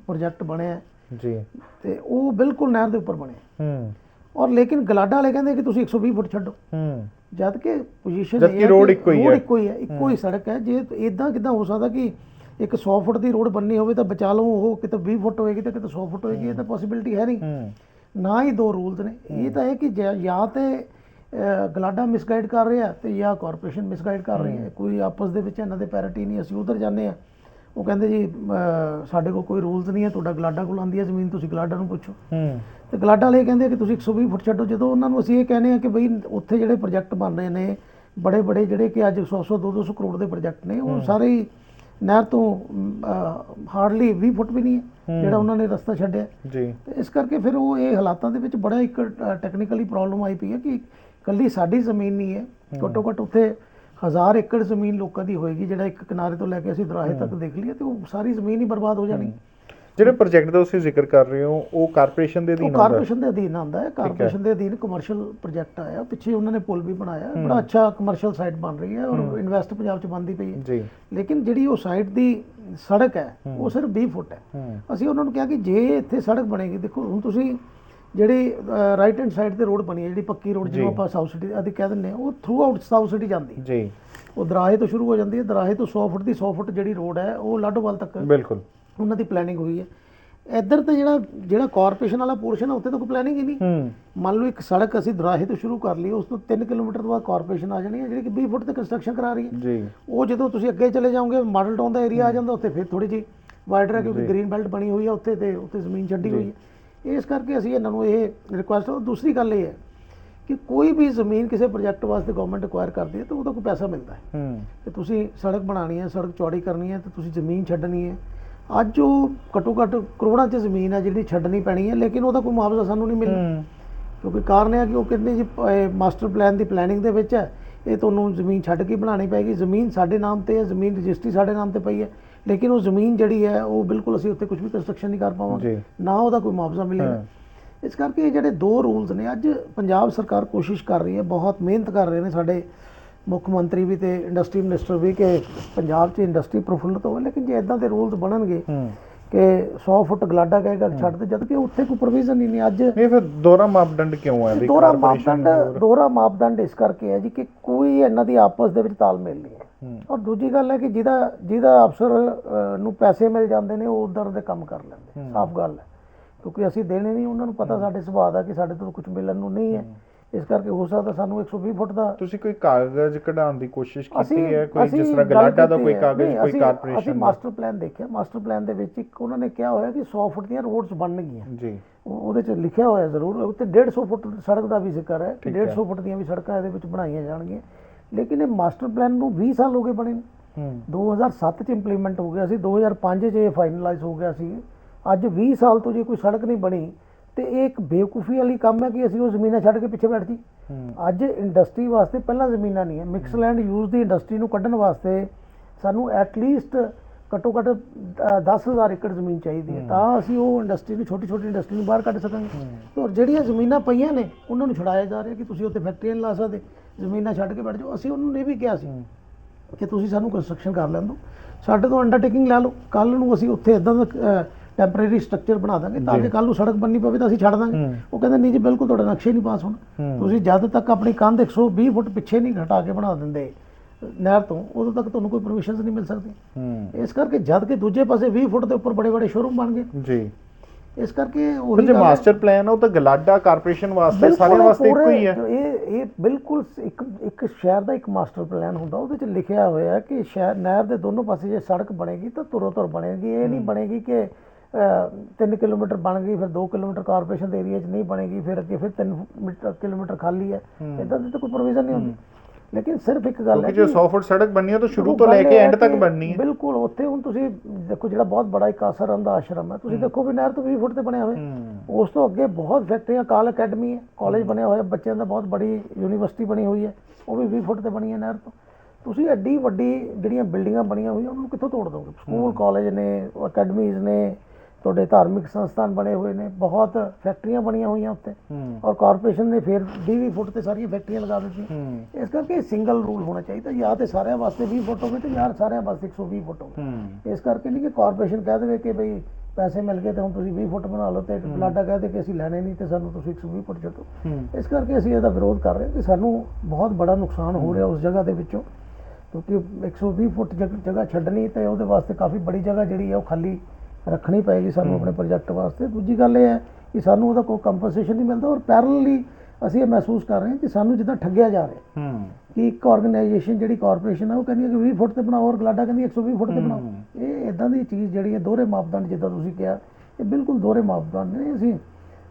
ਪ੍ਰੋਜੈਕਟ ਬਣਿਆ ਹੈ ਜੀ। ਤੇ ਉਹ ਬਿਲਕੁਲ ਨਹਿਰ ਦੇ ਉੱਪਰ ਬਣਿਆ ਹੂੰ। ਔਰ ਲੇਕਿਨ ਗਲਾਡਾ ਵਾਲੇ ਕਹਿੰਦੇ ਕਿ ਤੁਸੀਂ 120 ਫੁੱਟ ਛੱਡੋ। ਹੂੰ। ਜਦ ਕਿ ਪੋਜੀਸ਼ਨ ਜਦ ਕਿ road ਇੱਕੋ ਹੀ ਹੈ। ਇੱਕੋ ਹੀ ਹੈ ਇੱਕੋ ਹੀ ਸੜਕ ਹੈ। ਜੇ ਇਦਾਂ ਕਿਦਾਂ ਹੋ ਸਕਦਾ ਕਿ ਇੱਕ 100 ਫੁੱਟ ਦੀ ਰੋਡ ਬੰਨੀ ਹੋਵੇ ਤਾਂ ਬਚਾ ਲਓ ਉਹ ਕਿਤੇ 20 ਫੁੱਟ ਹੋਏਗੀ ਤੇ ਕਿਤੇ 100 ਫੁੱਟ ਹੋਏਗੀ ਇਹ ਤਾਂ ਪੋਸਿਬਿਲਿਟੀ ਹੈ ਨਹੀਂ। ਨਾ ਹੀ ਦੋ ਰੂਲਸ ਨੇ। ਇਹ ਤਾਂ ਹੈ ਕਿ ਜਾਂ- ਤੇ ਗਲਾਡਾ ਮਿਸਗਾਈਡ ਕਰ ਰਿਹਾ ਤੇ ਜਾਂ ਕਾਰਪੋਰੇਸ਼ਨ ਮਿਸਗਾਈਡ ਕਰ ਰਹੀ ਹੈ। ਕੋਈ ਆਪਸ ਦੇ ਵਿੱਚ ਇਹਨਾਂ ਦੇ ਪੈਰਿਟੀ ਨਹੀਂ ਅਸੀਂ ਉਧਰ ਜਾਂਦੇ ਆ ਉਹ ਕਹਿੰਦੇ ਜੀ ਅਹ, ਸਾਡੇ ਕੋਲ ਕੋਈ ਰੂਲਸ ਨਹੀਂ ਹੈ ਤੁਹਾਡਾ ਗਲਾਡਾ ਕੋਲ ਆਂਦੀ ਹੈ ਜ਼ਮੀਨ ਤੁਸੀਂ ਗਲਾਡਾ ਨੂੰ ਪੁੱਛੋ। ਹੂੰ। ਤੇ ਗਲਾਡਾ ਵਾਲੇ ਕਹਿੰਦੇ ਕਿ ਤੁਸੀਂ 120 ਫੁੱਟ ਛੱਡੋ। ਜਦੋਂ ਉਹਨਾਂ ਨੂੰ ਅਸੀਂ ਇਹ ਕਹਿੰਦੇ ਆ ਕਿ ਬਈ ਉੱਥੇ ਜਿਹੜੇ ਪ੍ਰੋਜੈਕਟ ਬਣ ਰਹੇ ਨੇ ਬੜੇ ਬੜੇ ਜਿਹੜੇ ਕਿ ਅੱਜ 100 100 200 ਕਰੋੜ ਦੇ ਪ੍ਰੋਜੈਕਟ ਨੇ ਉਹ ਸਾਰੇ ਹੀ ਨਹਿਰ ਤੋਂ ਹਾਰਡਲੀ 20 ਫੁੱਟ ਵੀ ਨਹੀਂ ਹੈ ਜਿਹੜਾ ਉਹਨਾਂ ਨੇ ਰਸਤਾ ਛੱਡਿਆ। ਜੀ। ਤੇ ਇਸ ਕਰਕੇ ਫਿਰ ਉਹ ਇਹ ਹਾਲਾਤਾਂ ਦੇ ਵਿੱਚ ਬੜਾ ਇੱਕ ਟੈਕਨੀਕਲੀ ਪ੍ਰੋਬਲਮ ਆਈ ਪਈ ਹੈ ਕਿ ਕੱਲੀ ਸਾਡੀ ਜ਼ਮੀਨ ਨਹੀਂ ਹੈ। ਘੱਟੋ ਘੱਟ ਉੱਥੇ ਹਜ਼ਾਰ ਏਕੜ ਜ਼ਮੀਨ ਲੋਕਾਂ ਦੀ ਹੋਏਗੀ ਜਿਹੜਾ ਇੱਕ ਕਿਨਾਰੇ ਤੋਂ ਲੈ ਕੇ ਅਸੀਂ ਦਰਾਹੇ ਤੱਕ ਦੇਖ ਲਈਏ ਤੇ ਉਹ ਸਾਰੀ ਜ਼ਮੀਨ ਹੀ ਬਰਬਾਦ ਹੋ ਜਾਣੀ। ਜਿਹੜੇ ਪ੍ਰੋਜੈਕਟ ਦਾ ਤੁਸੀਂ ਜ਼ਿਕਰ ਕਰ ਰਹੇ ਹੋ ਉਹ ਕਾਰਪੋਰੇਸ਼ਨ ਦੇ ਅਧੀਨ ਆਉਂਦਾ? ਹੈ? ਕਾਰਪੋਰੇਸ਼ਨ ਦੇ ਅਧੀਨ ਆਉਂਦਾ ਹੈ। ਕਾਰਪੋਰੇਸ਼ਨ ਦੇ ਅਧੀਨ ਕਮਰਸ਼ੀਅਲ ਪ੍ਰੋਜੈਕਟ ਆਇਆ ਪਿੱਛੇ ਉਹਨਾਂ ਨੇ ਪੁਲ ਵੀ ਬਣਾਇਆ ਬੜਾ ਅੱਛਾ ਕਮਰਸ਼ੀਅਲ ਸਾਈਟ ਬਣ ਰਹੀ ਹੈ ਔਰ ਇਨਵੈਸਟ ਪੰਜਾਬ ਚ ਬਣਦੀ ਪਈ ਹੈ। ਜੀ। ਲੇਕਿਨ ਜਿਹੜੀ ਉਹ ਸਾਈਟ ਦੀ ਸੜਕ ਹੈ ਉਹ ਸਿਰਫ 20 ਫੁੱਟ ਹੂੰ। ਅਸੀਂ ਉਹਨਾਂ ਨੂੰ ਕਿਹਾ ਕਿ ਜੇ ਇੱਥੇ ਸੜਕ ਬਣੇਗੀ ਦੇਖੋ ਹੁਣ ਤੁਸੀਂ ਜਿਹੜੀ ਰਾਈਟ ਹੈਂਡ ਸਾਈਡ ਤੇ ਰੋਡ ਬਣੀ ਹੈ ਜਿਹੜੀ ਪੱਕੀ ਰੋਡ ਜਿਹਨੂੰ ਆਪਾਂ ਸਾਊਥ ਸਿਟੀ ਆਦਿ ਕਹਿ ਦਿੰਦੇ ਹਾਂ ਉਹ ਥਰੂ ਆਊਟ ਸਾਊਥ ਸਿਟੀ ਜਾਂਦੀ ਹੈ। ਜੀ। ਉਹ ਦਰਾਹੇ ਤੋਂ ਸ਼ੁਰੂ ਹੋ ਜਾਂਦੀ ਹੈ ਦਰਾਹੇ ਤੋਂ 100 ਫੁੱਟ ਦੀ 100 ਫੁੱਟ ਜਿਹੜੀ ਰੋਡ ਹੈ ਉਹ ਲਾਡੋਵਾਲ ਤੱਕ ਬਿਲਕੁਲ। ਉਹਨਾਂ ਦੀ ਪਲੈਨਿੰਗ ਹੋਈ ਹੈ। ਇੱਧਰ ਤਾਂ ਜਿਹੜਾ ਜਿਹੜਾ ਕਾਰਪੋਰੇਸ਼ਨ ਵਾਲਾ ਪੋਰਸ਼ਨ ਹੈ ਉੱਥੇ ਤਾਂ ਕੋਈ ਪਲੈਨਿੰਗ ਹੀ ਨਹੀਂ। ਮੰਨ ਲਓ ਇੱਕ ਸੜਕ ਅਸੀਂ ਦਰਾਹੇ ਤੋਂ ਸ਼ੁਰੂ ਕਰ ਲਈ ਉਸ ਤੋਂ 3 ਕਿਲੋਮੀਟਰ ਤੋਂ ਬਾਅਦ ਕਾਰਪੋਰੇਸ਼ਨ ਆ ਜਾਣੀ ਹੈ ਜਿਹੜੀ ਕਿ 20 ਫੁੱਟ ਤੇ ਕੰਸਟਰਕਸ਼ਨ ਕਰਾ ਰਹੀ ਹੈ। ਜੀ। ਉਹ ਜਦੋਂ ਤੁਸੀਂ ਅੱਗੇ ਚਲੇ ਜਾਓਗੇ ਮਾਡਲ ਟਾਊਨ ਦਾ ਏਰੀਆ ਆ ਜਾਂਦਾ ਉੱਥੇ ਫਿਰ ਥੋੜੀ ਜਿਹੀ ਵਾਈਡਰ ਹੈ ਕਿਉਂਕਿ ਗ੍ਰੀਨ ਬੈਲਟ ਬਣੀ ਹੋਈ ਹੈ ਉੱਥੇ ਤੇ ਉੱਥੇ ਜ਼ਮੀਨ ਛੱਡੀ ਹੋਈ ਹੈ। ਇਸ ਕਰਕੇ ਅਸੀਂ ਇਹਨਾਂ ਨੂੰ ਇਹ ਰਿਕੁਐਸਟ ਦੂਸਰੀ ਗੱਲ ਇਹ ਹੈ ਕਿ ਕੋਈ ਵੀ ਜ਼ਮੀਨ ਕਿਸੇ ਪ੍ਰੋਜੈਕਟ ਵਾਸਤੇ ਗਵਰਨਮੈਂਟ ਐਕਵਾਇਰ ਕਰਦੀ ਹੈ ਤਾਂ ਉਹਦਾ ਕੋਈ ਪੈਸਾ ਮਿਲਦਾ ਹੈ। ਹੂੰ। ਕਿ ਤੁਸੀਂ ਸੜਕ ਬਣਾਉਣੀ ਹੈ ਸੜਕ ਚੌੜੀ ਕਰਨੀ ਹੈ ਤੇ ਤੁਸੀਂ ਜ਼ਮੀਨ ਛੱਡਣੀ ਹੈ। ਅੱਜ ਉਹ ਘੱਟੋ ਘੱਟ ਕਰੋੜਾਂ 'ਚ ਜ਼ਮੀਨ ਹੈ ਜਿਹੜੀ ਛੱਡਣੀ ਪੈਣੀ ਹੈ ਲੇਕਿਨ ਉਹਦਾ ਕੋਈ ਮੁਆਵਜ਼ਾ ਸਾਨੂੰ ਨਹੀਂ ਮਿਲਣਾ ਕਿਉਂਕਿ ਕਾਰਨ ਇਹ ਹੈ ਕਿ ਉਹ ਕਹਿੰਦੇ ਜੀ ਮਾਸਟਰ ਪਲਾਨ ਦੀ ਪਲੈਨਿੰਗ ਦੇ ਵਿੱਚ ਹੈ। ਇਹ ਤੁਹਾਨੂੰ ਜ਼ਮੀਨ ਛੱਡ ਕੇ ਬਣਾਉਣੀ ਪੈਗੀ ਜ਼ਮੀਨ ਸਾਡੇ ਨਾਮ ਤੇ ਹੈ ਜ਼ਮੀਨ ਰਜਿਸਟਰੀ ਸਾਡੇ ਨਾਮ ਤੇ ਪਈ ਹੈ। ਲੇਕਿਨ ਉਹ ਜ਼ਮੀਨ ਜਿਹੜੀ ਹੈ ਉਹ ਬਿਲਕੁਲ ਅਸੀਂ ਉੱਤੇ ਕੁਝ ਵੀ ਕੰਸਟਰਕਸ਼ਨ ਨਹੀਂ ਕਰ ਪਾਵਾਂਗੇ। ਨਾ ਉਹਦਾ ਕੋਈ ਮੁਆਵਜ਼ਾ ਮਿਲੇਗਾ। ਇਸ ਕਰਕੇ ਇਹ ਜਿਹੜੇ ਦੋ ਰੂਲਸ ਨੇ ਅੱਜ ਪੰਜਾਬ ਸਰਕਾਰ ਕੋਸ਼ਿਸ਼ ਕਰ ਰਹੀ ਹੈ ਬਹੁਤ ਮਿਹਨਤ ਕਰ ਰਹੇ ਨੇ ਸਾਡੇ ਮੁੱਖ ਮੰਤਰੀ ਵੀ ਤੇ ਇੰਡਸਟਰੀ ਮਿਨਿਸਟਰ ਵੀ ਕਿ ਪੰਜਾਬ 'ਚ ਇੰਡਸਟਰੀ ਪ੍ਰਫੁੱਲਤ ਹੋਵੇ ਲੇਕਿਨ ਜੇ ਇਦਾਂ ਦੇ ਰੂਲਸ ਬਣਨਗੇ ਕਿ 100 ਫੁੱਟ ਗਲਾਡਾ ਕਹੇਗਾ ਛੱਡ ਦੇ ਜਦ ਕਿ ਉੱਥੇ ਕੋਈ ਪ੍ਰੋਵੀਜ਼ਨ ਹੀ ਨਹੀਂ ਅੱਜ ਇਹ ਫਿਰ ਦੋਹਰਾ ਮਾਪਦੰਡ ਕਿਉਂ ਹੈ ਵੀ ਦੋਹਰਾ ਮਾਪਦੰਡ ਦੋਹਰਾ ਮਾਪਦੰਡ ਇਸ ਕਰਕੇ ਹੈ ਜੀ ਕਿ ਕੋਈ ਇਹਨਾਂ ਦੀ ਆਪਸ ਦੇ ਵਿੱਚ ਤਾਲਮੇਲ ਨਹੀਂ ਹੈ। ਔਰ ਦੂਜੀ ਗੱਲ ਹੈ ਕਿ ਜਿਹਦਾ ਜਿਹਦਾ ਅਫਸਰ ਨੂੰ ਪੈਸੇ ਮਿਲ ਜਾਂਦੇ ਨੇ ਉਹ ਉਧਰ ਦੇ ਕੰਮ ਕਰ ਲੈਂਦੇ ਸਾਫ਼ ਗੱਲ ਹੈ। ਕਿਉਂਕਿ ਅਸੀਂ ਦੇਣੇ ਨਹੀਂ ਉਹਨਾਂ ਨੂੰ ਪਤਾ ਸਾਡੇ ਸੁਭਾਅ ਦਾ ਕਿ ਸਾਡੇ ਤੋਂ ਕੁਝ ਮਿਲਣ ਨੂੰ ਨਹੀਂ ਹੈ। ਇਸ ਕਰਕੇ ਹੋ ਸਕਦਾ ਸਾਨੂੰ 120 ਫੁੱਟ ਦਾ ਤੁਸੀਂ ਕੋਈ ਕਾਗਜ਼ ਕਢਾਉਣ ਦੀ ਕੋਸ਼ਿਸ਼ ਕੀਤੀ ਅਸੀਂ ਹੈ? ਕੋਈ ਜਿਸ ਅਸੀਂ ਤਰ੍ਹਾਂ ਗੱਲ ਗਲਾਡਾ ਦਾ ਕੋਈ। ਕਾਗਜ਼ ਕੋਈ ਅਸੀਂ- ਅਸੀਂ ਕਾਰਪੋਰੇਸ਼ਨ ਦਾ? ਮਾਸਟਰ ਪਲਾਨ ਦੇਖਿਆ। ਮਾਸਟਰ ਪਲਾਨ ਦੇ ਵਿੱਚ ਇੱਕ ਉਹਨਾਂ ਨੇ ਕਿਹਾ ਹੋਇਆ ਕਿ 100 ਫੁੱਟ ਦੀਆਂ ਰੋਡਸ ਬਣਨਗੀਆਂ। ਜੀ। ਉਹ- ਉਹਦੇ ਚ ਲਿਖਿਆ ਹੋਇਆ ਜ਼ਰੂਰ ਉੱਤੇ 150 ਫੁੱਟ ਸੜਕ ਦਾ ਵੀ ਜ਼ਿਕਰ ਹੈ। ਕਿ ਠੀਕ ਹੈ। 150 ਫੁੱਟ ਦੀਆਂ ਵੀ ਸੜਕਾਂ ਇਹਦੇ ਵਿੱਚ ਬਣਾਈਆਂ ਜਾਣਗੀਆਂ। ਲੇਕਿਨ ਇਹ ਮਾਸਟਰ ਪਲਾਨ ਨੂੰ 20 ਸਾਲ ਹੋ ਗਏ ਬਣੇ ਨੂੰ। ਹੂੰ। 2007 ਚ ਇੰਪਲੀਮੈਂਟ ਹੋ ਗਿਆ ਸੀ 2005 ਚ ਇਹ ਫਾਈਨਲਾਈਜ਼ ਹੋ ਗਿਆ ਸੀ। ਅੱਜ 20 ਸਾਲ ਤੋਂ ਜੇ ਕੋਈ ਸੜਕ ਨਹੀਂ ਬਣੀ ਤੇ ਇਹ ਇੱਕ ਬੇਵਕੂਫੀ ਵਾਲੀ ਕੰਮ ਹੈ ਕਿ ਅਸੀਂ ਉਹ ਜ਼ਮੀਨਾਂ ਛੱਡ ਕੇ ਪਿੱਛੇ ਬੈਠ ਜੀ ਅੱਜ ਇੰਡਸਟਰੀ ਵਾਸਤੇ ਪਹਿਲਾਂ ਜ਼ਮੀਨਾਂ ਨਹੀਂ ਹੈ। ਮਿਕਸ ਲੈਂਡ ਯੂਜ਼ ਦੀ ਇੰਡਸਟਰੀ ਨੂੰ ਕੱਢਣ ਵਾਸਤੇ ਸਾਨੂੰ ਐਟ ਲੀਸਟ ਘੱਟੋ ਘੱਟ 10000 ਏਕੜ ਜ਼ਮੀਨ ਚਾਹੀਦੀ ਹੈ। ਤਾਂ ਅਸੀਂ ਉਹ ਇੰਡਸਟਰੀ ਨੂੰ ਛੋਟੀ ਛੋਟੀ ਇੰਡਸਟਰੀ ਨੂੰ ਬਾਹਰ ਕੱਢ ਸਕਾਂਗੇ। ਔਰ ਜਿਹੜੀਆਂ ਜ਼ਮੀਨਾਂ ਪਈਆਂ ਨੇ ਉਹਨਾਂ ਨੂੰ ਛੁਡਾਇਆ ਜਾ ਰਿਹਾ ਕਿ ਤੁਸੀਂ ਉੱਥੇ ਫੈਕਟਰੀਆਂ ਨਹੀਂ ਲਾ ਸਕਦੇ। ਜ਼ਮੀਨਾਂ ਛੱਡ ਕੇ ਬੈਠ ਜਾਓ। ਅਸੀਂ ਉਹਨੂੰ ਇਹ ਵੀ ਕਿਹਾ ਸੀ ਕਿ ਤੁਸੀਂ ਸਾਨੂੰ ਕੰਸਟਰਕਸ਼ਨ ਕਰ ਲੈਣ ਦਿਓ। ਸਾਡੇ ਤੋਂ ਅੰਡਰਟੇਕਿੰਗ ਲੈ ਲਓ। ਕੱਲ ਨੂੰ ਅਸੀਂ ਉੱਥੇ ਇਦਾਂ ਦਾ ਟੈਂਪਰੇਰੀ ਸਟਰਕਚਰ ਬਣਾ ਦਾਂਗੇ ਤਾਂ ਕਿ ਕੱਲ ਨੂੰ ਸੜਕ ਬਣਨੀ ਪਵੇ ਤਾਂ ਅਸੀਂ ਛੱਡ ਦਾਂਗੇ। ਉਹ ਕਹਿੰਦੇ ਨਹੀਂ ਜੀ ਬਿਲਕੁਲ ਤੁਹਾਡਾ ਨਕਸ਼ੇ ਨਹੀਂ ਪਾਸ ਹੋਣਾ। ਤੁਸੀਂ ਜਦ ਤੱਕ ਆਪਣੀ ਕੰਧ 120 ਫੁੱਟ ਪਿੱਛੇ ਨਹੀਂ ਹਟਾ ਕੇ ਬਣਾ ਦਿੰਦੇ ਨਹਿਰ ਤੋਂ ਉਦੋਂ ਤੱਕ ਤੁਹਾਨੂੰ ਕੋਈ ਪਰਮਿਸ਼ਨਸ ਨਹੀਂ ਮਿਲ ਸਕਦੀ। ਹੂੰ। ਇਸ ਕਰਕੇ ਜਦ ਕਿ ਦੂਜੇ ਪਾਸੇ 20 ਫੁੱਟ ਦੇ ਉੱਪਰ ਬੜੇ ਬੜੇ ਸ਼ੋਰੂਮ ਬਣ ਗਏ। ਜੀ। ਇਸ ਕਰਕੇ ਉਹੀ ਜੇ ਹੈ- ਮਾਸਟਰ ਪਲਾਨ ਆ ਉਹ ਤਾਂ ਗਲਾਡਾ ਕਾਰਪੋਰੇਸ਼ਨ ਵਾਸਤੇ ਸਾਰਿਆਂ ਵਾਸਤੇ ਇੱਕੋ ਹੀ ਹੈ। ਇਹ ਇਹ ਬਿਲਕੁਲ ਇੱਕ ਇੱਕ ਸ਼ਹਿਰ ਦਾ ਇੱਕ ਮਾਸਟਰ ਪਲਾਨ ਹੁੰਦਾ ਉਹਦੇ ਚ ਲਿਖਿਆ ਹੋਇਆ ਹੈ ਕਿ ਸ਼ਹਿਰ ਨਹਿਰ ਦੇ ਦੋਨੋਂ ਪਾਸੇ ਜੇ ਸੜਕ ਬਣੇਗੀ ਤਾਂ ਤੁਰੋ ਤੁਰ ਬਣੇਗੀ। ਇਹ ਨਹੀਂ ਬਣੇਗੀ ਕਿ 3 ਕਿਲੋਮੀਟਰ ਬਣ ਗਈ ਫਿਰ 2 ਕਿਲੋਮੀਟਰ ਕਾਰਪੋਰੇਸ਼ਨ ਦੇ ਏਰੀਆ 'ਚ ਨਹੀਂ ਬਣੇਗੀ ਫਿਰ ਅੱਗੇ ਫਿਰ 3 ਮੀਟਰ ਕਿਲੋਮੀਟਰ ਖਾਲੀ ਹੈ। ਇਦਾਂ ਦੀ ਤਾਂ ਕੋਈ ਪ੍ਰੋਵੀਜ਼ਨ ਨਹੀਂ ਹੁੰਦੀ। ਲੇਕਿਨ ਸਿਰਫ ਇੱਕ ਗੱਲ ਹੈ ਕਿਉਂਕਿ ਜੇ 100 ਫੁੱਟ ਸੜਕ ਬਣਨੀ ਹੈ ਤਾਂ ਸ਼ੁਰੂ ਤੋਂ ਲੈ ਕੇ ਐਂਡ ਤੱਕ ਬਣਨੀ ਹੈ ਬਿਲਕੁਲ ਉੱਥੇ ਹੁਣ ਤੁਸੀਂ ਦੇਖੋ ਜਿਹੜਾ ਬਹੁਤ ਬੜਾ ਇੱਕ ਆਸਰਮ ਦਾ ਆਸ਼ਰਮ ਹੈ ਤੁਸੀਂ ਦੇਖੋ ਵੀ ਨਹਿਰ ਤੋਂ 20 ਫੁੱਟ ਤੇ ਬਣਿਆ ਹੋਇਆ। ਉਸ ਤੋਂ ਅੱਗੇ ਬਹੁਤ ਫੈਕਟਰੀਆਂ ਕਾਲ ਅਕੈਡਮੀ ਹੈ ਕਾਲਜ ਬਣਿਆ ਹੋਇਆ ਬੱਚਿਆਂ ਦਾ ਬਹੁਤ ਬੜੀ ਯੂਨੀਵਰਸਿਟੀ ਬਣੀ ਹੋਈ ਹੈ ਉਹ ਵੀ 20 ਫੁੱਟ ਤੇ ਬਣੀ ਹੈ ਨਹਿਰ ਤੋਂ। ਤੁਸੀਂ ਐਡੀ ਵੱਡੀ ਜਿਹੜੀਆਂ ਬਿਲਡਿੰਗਾਂ ਬਣੀਆਂ ਹੋਈਆਂ ਉਹਨਾਂ ਨੂੰ ਕਿੱਥੋਂ ਤੋੜ ਦੋਗੇ? ਸਕੂਲ ਕਾਲਜ ਨੇ ਅਕੈਡਮੀਜ਼ ਨੇ ਤੁਹਾਡੇ ਧਾਰਮਿਕ ਸੰਸਥਾਨ ਬਣੇ ਹੋਏ ਨੇ ਬਹੁਤ ਫੈਕਟਰੀਆਂ ਬਣੀਆਂ ਹੋਈਆਂ ਉੱਤੇ। ਔਰ ਕਾਰਪੋਰੇਸ਼ਨ ਨੇ ਫਿਰ 20 ਫੁੱਟ ਤੇ ਸਾਰੀਆਂ ਫੈਕਟਰੀਆਂ ਲਗਾ ਦਿੱਤੀਆਂ। ਇਸ ਕਰਕੇ ਸਿੰਗਲ ਰੂਲ ਹੋਣਾ ਚਾਹੀਦਾ ਜਾਂ ਤੇ ਸਾਰਿਆਂ ਵਾਸਤੇ 20 ਫੁੱਟ ਹੋਵੇ ਤੇ ਯਾਰ ਸਾਰਿਆਂ ਵਾਸਤੇ 120 ਫੁੱਟ ਹੋਵੇ। ਇਸ ਕਰਕੇ ਨਹੀਂ ਕਿ ਕਾਰਪੋਰੇਸ਼ਨ ਕਹਿ ਦੇਵੇ ਕਿ ਭਈ ਪੈਸੇ ਮਿਲ ਗਏ ਤੇ ਹੁਣ ਤੁਸੀਂ 20 ਫੁੱਟ ਬਣਾ ਲਓ ਤੇ ਬਲਾਡਾ ਕਹਿ ਦੇ ਕਿ ਅਸੀਂ ਲੈਣੇ ਨਹੀਂ ਤੇ ਸਾਨੂੰ ਤੁਸੀਂ 120 ਫੁੱਟ ਛੱਡੋ ਇਸ ਕਰਕੇ ਅਸੀਂ ਇਹਦਾ ਵਿਰੋਧ ਕਰ ਰਹੇ ਹਾਂ ਕਿ ਸਾਨੂੰ ਬਹੁਤ ਬੜਾ ਨੁਕਸਾਨ ਹੋ ਰਿਹਾ ਉਸ ਜਗ੍ਹਾ ਦੇ ਵਿੱਚੋਂ। ਕਿਉਂਕਿ 120 ਫੁੱਟ ਜਗ- ਜਗ੍ਹਾ ਛੱਡਣੀ ਤੇ ਉਹਦੇ ਵਾਸਤੇ ਕਾਫੀ ਬੜੀ ਜਗ੍ਹਾ ਜਿਹੜੀ ਹੈ ਉਹ ਖਾਲੀ ਰੱਖਣੀ ਪਏਗੀ ਸਾਨੂੰ ਆਪਣੇ ਪ੍ਰੋਜੈਕਟ ਵਾਸਤੇ। ਦੂਜੀ ਗੱਲ ਇਹ ਹੈ ਕਿ ਸਾਨੂੰ ਉਹਦਾ ਕੋਈ ਕੰਪਨਸੇਸ਼ਨ ਨਹੀਂ ਮਿਲਦਾ ਔਰ ਪੈਰਲਲੀ ਅਸੀਂ ਇਹ ਮਹਿਸੂਸ ਕਰ ਰਹੇ ਹਾਂ ਕਿ ਸਾਨੂੰ ਜਿੱਦਾਂ ਠੱਗਿਆ ਜਾ ਰਿਹਾ ਹੂੰ ਕਿ ਇੱਕ ਆਰਗੇਨਾਈਜੇਸ਼ਨ ਜਿਹੜੀ ਕਾਰਪੋਰੇਸ਼ਨ ਹੈ ਉਹ ਕਹਿੰਦੀ ਹੈ ਕਿ 20 ਫੁੱਟ ਤੇ ਬਣਾਓ ਔਰ ਗਲਾਡਾ ਕਹਿੰਦੀ ਹੈ 120 ਫੁੱਟ ਤੇ ਬਣਾਓ। ਇਹ ਇਦਾਂ ਦੀ ਚੀਜ਼ ਜਿਹੜੀ ਹੈ ਦੋਹਰੇ ਮਾਪਦੰਡ ਜਿੱਦਾਂ ਤੁਸੀਂ ਕਿਹਾ ਇਹ ਬਿਲਕੁਲ ਦੋਹਰੇ ਮਾਪਦੰਡ ਨੇ। ਅਸੀਂ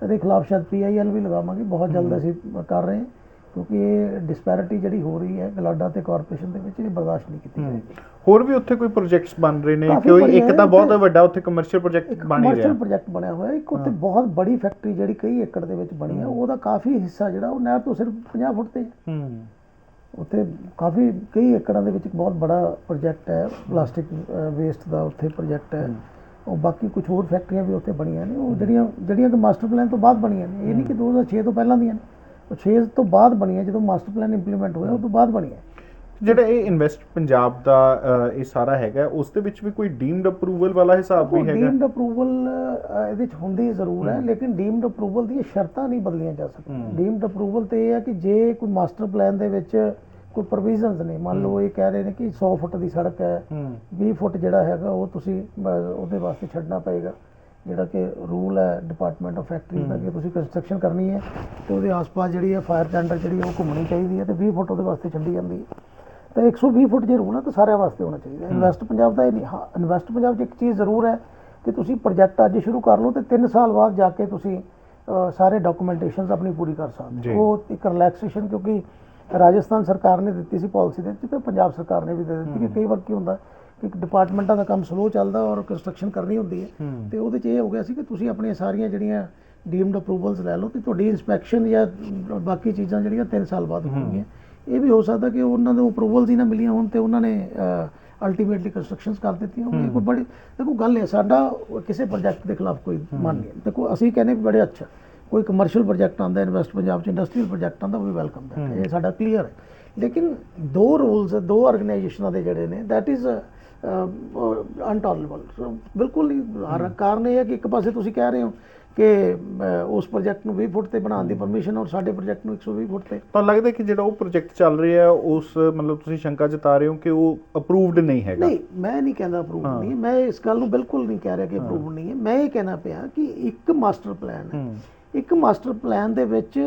ਇਹਦੇ ਖਿਲਾਫ ਸ਼ਾਇਦ ਪੀਆਈਐਲ ਵੀ ਲਗਾਵਾਂਗੇ। ਬਹੁਤ ਜਲਦ ਅਸੀਂ ਕਰ ਰਹੇ ਹਾਂ। ਕਿਉਂਕਿ ਇਹ ਡਿਸਪੈਰਿਟੀ ਜਿਹੜੀ ਹੋ ਰਹੀ ਹੈ ਗਲਾਡਾ ਤੇ ਕਾਰਪੋਰੇਸ਼ਨ ਦੇ ਵਿੱਚ ਇਹ ਬਰਦਾਸ਼ਤ ਨਹੀਂ ਕੀਤੀ ਜਾਏਗੀ। ਹੋਰ ਵੀ ਉੱਥੇ ਕੋਈ ਪ੍ਰੋਜੈਕਟਸ ਬਣ ਰਹੇ ਨੇ? ਬੜੀਆਂ ਇੱਕ ਤਾਂ ਬਹੁਤ ਵੱਡਾ ਉੱਥੇ ਕਮਰਸ਼ੀਅਲ ਪ੍ਰੋਜੈਕਟ ਬਣ ਹੀ ਰਿਹਾ। ਕਮਰਸ਼ੀਅਲ ਪ੍ਰੋਜੈਕਟ ਬਣਿਆ ਹੋਇਆ। ਇੱਕ ਉੱਥੇ ਬਹੁਤ ਬੜੀ ਫੈਕਟਰੀ ਜਿਹੜੀ ਕਈ ਏਕੜ ਦੇ ਵਿੱਚ ਬਣੀ ਹੈ। ਉਹਦਾ ਕਾਫੀ ਹਿੱਸਾ ਜਿਹੜਾ ਉਹ ਨਹਿਰ ਤੋਂ ਸਿਰਫ 50 ਫੁੱਟ ਤੇ। ਹੈ। ਉੱਥੇ ਕਾਫੀ ਕਈ ਏਕੜਾਂ ਦੇ ਵਿੱਚ ਇੱਕ ਬਹੁਤ ਬੜਾ ਪ੍ਰੋਜੈਕਟ ਹੈ ਪਲਾਸਟਿਕ ਵੇਸਟ ਦਾ ਉੱਥੇ ਪ੍ਰੋਜੈਕਟ ਹੈ। ਉਹ ਬਾਕੀ ਕੁਝ ਹੋਰ ਫੈਕਟਰੀਆਂ ਵੀ ਉੱਥੇ ਬਣੀਆਂ ਨੇ। ਉਹ ਜਿਹੜੀਆਂ ਜਿਹੜੀਆਂ ਕਿ ਮਾਸਟਰ ਪਲਾਨ ਤੋਂ ਬਾਅਦ ਬਣੀਆਂ ਨੇ। ਇਹ ਨਹੀਂ ਕਿ 2006 ਤੋਂ ਪਹਿਲਾਂ ਦੀਆਂ ਨੇ। 6 ਤੋਂ ਬਾਅਦ ਬਣੀਆਂ ਜਦੋਂ ਮਾਸਟਰ ਪਲਾਨ ਇੰਪਲੀਮੈਂਟ ਹੋਇਆ ਉਹ ਤੋਂ ਬਾਅਦ ਬਣੀਆਂ। ਜਿਹੜਾ ਇਹ ਇਨਵੈਸਟ ਪੰਜਾਬ ਦਾ ਇਹ ਸਾਰਾ ਹੈਗਾ ਉਸ ਦੇ ਵਿੱਚ ਵੀ ਕੋਈ ਡੀਮਡ ਅਪਰੂਵਲ ਵਾਲਾ ਹਿਸਾਬ ਵੀ ਹੈਗਾ? ਡੀਮਡ ਅਪਰੂਵਲ ਇਹਦੇ ਚ ਹੁੰਦੀ ਜ਼ਰੂਰ ਹੈ ਲੇਕਿਨ ਡੀਮਡ ਅਪਰੂਵਲ ਦੀਆਂ ਸ਼ਰਤਾਂ ਨਹੀਂ ਬਦਲੀਆਂ ਜਾ ਸਕਦੀਆਂ। ਡੀਮਡ ਅਪਰੂਵਲ ਤੇ ਇਹ ਹੈ ਕਿ ਜੇ ਕੋਈ ਮਾਸਟਰ ਪਲਾਨ ਦੇ ਵਿੱਚ ਕੋਈ ਪ੍ਰੋਵੀਜ਼ਨਸ ਨੇ ਮੰਨ ਲਓ ਇਹ ਕਹਿ ਰਹੇ ਨੇ ਕਿ 100 ਫੁੱਟ ਦੀ ਸੜਕ ਹੈ ਹੂੰ। 20 ਫੁੱਟ ਜਿਹੜਾ ਹੈਗਾ ਉਹ ਤੁਸੀਂ ਉਹਦੇ ਵਾਸਤੇ ਛੱਡਣਾ ਪਏਗਾ। ਜਿਹੜਾ ਕਿ ਰੂਲ ਹੈ ਡਿਪਾਰਟਮੈਂਟ ਆਫ ਫੈਕਟਰੀਜ਼ ਦਾ ਕਿ ਤੁਸੀਂ ਕੰਸਟਰਕਸ਼ਨ ਕਰਨੀ ਹੈ ਤੇ ਉਹਦੇ ਆਸ-ਪਾਸ ਜਿਹੜੀ ਹੈ ਫਾਇਰ ਟੈਂਡਰ ਜਿਹੜੀ ਉਹ ਘੁੰਮਣੀ ਚਾਹੀਦੀ ਹੈ ਤੇ 20 ਫੁੱਟ ਉਹਦੇ ਵਾਸਤੇ ਛੱਡੀ ਜਾਂਦੀ ਹੈ। ਤਾਂ 120 ਫੁੱਟ ਜੇ ਰੂਲ ਹੈ ਤਾਂ ਸਾਰਿਆਂ ਵਾਸਤੇ ਹੋਣਾ ਚਾਹੀਦਾ ਇਨਵੈਸਟ ਪੰਜਾਬ ਦਾ ਇਹ ਨਹੀਂ ਹਾਂ ਇਨਵੈਸਟ ਪੰਜਾਬ 'ਚ ਇੱਕ ਚੀਜ਼ ਜ਼ਰੂਰ ਹੈ ਕਿ ਤੁਸੀਂ ਪ੍ਰੋਜੈਕਟ ਅੱਜ ਸ਼ੁਰੂ ਕਰ ਲਓ ਤੇ 3 ਸਾਲ ਬਾਅਦ ਜਾ ਕੇ ਤੁਸੀਂ ਸਾਰੇ ਡਾਕੂਮੈਂਟੇਸ਼ਨਸ ਆਪਣੀ ਪੂਰੀ ਕਰ ਸਕਦੇ। ਹੋ। ਉਹ ਇੱਕ ਰਿਲੈਕਸੇਸ਼ਨ ਕਿਉਂਕਿ ਰਾਜਸਥਾਨ ਸਰਕਾਰ ਨੇ ਦਿੱਤੀ ਸੀ ਪਾਲਿਸੀ ਦੇ ਵਿੱਚ ਤੇ ਪੰਜਾਬ ਸਰਕਾਰ ਨੇ ਵੀ ਦੇ ਦਿੱਤੀ ਕਿ ਕਈ ਵਾਰ ਕੀ ਹੁੰਦਾ ਕਿ ਡਿਪਾਰਟਮੈਂਟਾਂ ਦਾ ਕੰਮ ਸਲੋ ਚੱਲਦਾ ਔਰ ਕੰਸਟਰਕਸ਼ਨ ਕਰਨੀ ਹੁੰਦੀ ਹੈ। ਤੇ ਉਹਦੇ 'ਚ ਇਹ ਹੋ ਗਿਆ ਸੀ ਕਿ ਤੁਸੀਂ ਆਪਣੀਆਂ ਸਾਰੀਆਂ ਜਿਹੜੀਆਂ ਡੀਮਡ ਅਪਰੂਵਲਸ ਲੈ ਲਓ ਤੇ ਤੁਹਾਡੀ ਇਨਸਪੈਕਸ਼ਨ ਜਾਂ ਬਾਕੀ ਚੀਜ਼ਾਂ ਜਿਹੜੀਆਂ 3 ਸਾਲ ਬਾਅਦ ਹੋਣਗੀਆਂ। ਇਹ ਵੀ ਹੋ ਸਕਦਾ ਕਿ ਉਹਨਾਂ ਨੂੰ ਅਪਰੂਵਲਸ ਹੀ ਨਾ ਮਿਲੀਆਂ ਹੋਣ ਤੇ ਉਹਨਾਂ ਨੇ ਅਲਟੀਮੇਟਲੀ ਕੰਸਟਰਕਸ਼ਨਸ ਕਰ ਦਿੱਤੀਆਂ ਹੋਣ। ਇਹ ਕੋਈ ਬੜੀ ਦੇਖੋ ਗੱਲ ਹੈ ਸਾਡਾ ਕਿਸੇ ਪ੍ਰੋਜੈਕਟ ਦੇ ਖਿਲਾਫ ਕੋਈ ਮੰਨ ਨਹੀਂ। ਦੇਖੋ ਅਸੀਂ ਕਹਿੰਦੇ ਵੀ ਬੜੇ ਅੱਛਾ ਕੋਈ ਕਮਰਸ਼ੀਅਲ ਪ੍ਰੋਜੈਕਟ ਆਉਂਦਾ ਇਨਵੈਸਟ ਪੰਜਾਬ ਚ ਇੰਡਸਟਰੀਅਲ ਪ੍ਰੋਜੈਕਟ ਆਉਂਦਾ ਉਹ ਵੀ ਵੈਲਕਮ ਹੈ। ਇਹ ਸਾਡਾ ਕਲੀਅਰ ਹੈ। ਲੇਕਿਨ ਦੋ ਰੂਲਸ ਦੋ ਆਰਗੇਨਾਈਜੇਸ਼ਨਾਂ ਦੇ ਜਿਹੜੇ ਨੇ ਦੈਟ ਇਜ਼ ਅਨਟੋਲਰੇਬਲ ਬਿਲਕੁਲ ਨਹੀਂ ਕਾਰਨ ਇਹ ਹੈ ਕਿ ਇੱਕ ਪਾਸੇ ਤੁਸੀਂ ਕਹਿ ਰਹੇ ਹੋ ਕਿ ਉਸ ਪ੍ਰੋਜੈਕਟ ਨੂੰ 20 ਫੁੱਟ ਤੇ ਬਣਾਉਣ ਦੀ ਪਰਮਿਸ਼ਨ ਔਰ ਸਾਡੇ ਪ੍ਰੋਜੈਕਟ ਨੂੰ 120 ਫੁੱਟ ਤੇ। ਤਾਂ ਲੱਗਦਾ ਕਿ ਜਿਹੜਾ ਉਹ ਪ੍ਰੋਜੈਕਟ ਚੱਲ ਰਿਹਾ ਹੈ ਉਸ ਮਤਲਬ ਤੁਸੀਂ ਸ਼ੰਕਾ ਜਤਾ ਰਹੇ ਹੋ ਕਿ ਉਹ ਅਪਰੂਵਡ ਨਹੀਂ ਹੈਗਾ। ਨਹੀਂ ਮੈਂ ਨਹੀਂ ਕਹਿੰਦਾ ਅਪਰੂਵ ਨਹੀਂ ਮੈਂ ਇਸ ਗੱਲ ਨੂੰ ਬਿਲਕੁਲ ਨਹੀਂ ਕਹਿ ਰਿਹਾ ਕਿ ਅਪਰੂਵ ਨਹੀਂ ਹੈ। ਮੈਂ ਇਹ ਕਹਿਣਾ ਪਿਆ ਕਿ ਇੱਕ ਮਾਸਟਰ ਪਲਾਨ ਹੈ। ਇੱਕ ਮਾਸਟਰ ਪਲਾਨ ਦੇ ਵਿੱਚ